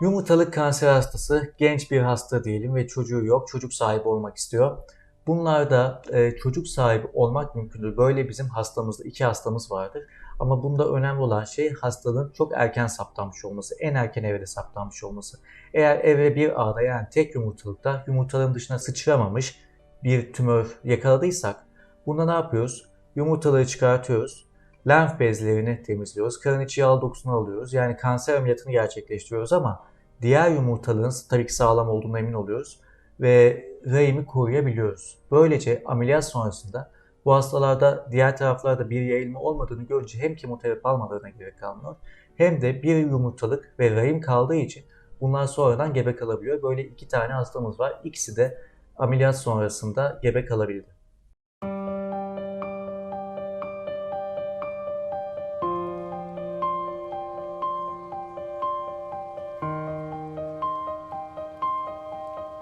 Yumurtalık kanser hastası genç bir hasta diyelim ve çocuğu yok, çocuk sahibi olmak istiyor. Bunlarda e, çocuk sahibi olmak mümkündür. Böyle bizim hastamızda iki hastamız vardır. Ama bunda önemli olan şey hastalığın çok erken saptanmış olması, en erken evrede saptanmış olması. Eğer evre bir A'da yani tek yumurtalıkta yumurtalığın dışına sıçramamış bir tümör yakaladıysak bunda ne yapıyoruz? Yumurtalığı çıkartıyoruz. Lenf bezlerini temizliyoruz. Karın içi yağ dokusunu alıyoruz. Yani kanser ameliyatını gerçekleştiriyoruz ama diğer yumurtalığın tabii ki sağlam olduğuna emin oluyoruz ve rahimi koruyabiliyoruz. Böylece ameliyat sonrasında bu hastalarda diğer taraflarda bir yayılma olmadığını görünce hem kemoterapi almalarına gerek kalmıyor hem de bir yumurtalık ve rahim kaldığı için bunlar sonradan gebe kalabiliyor. Böyle iki tane hastamız var. İkisi de ameliyat sonrasında gebe kalabildi.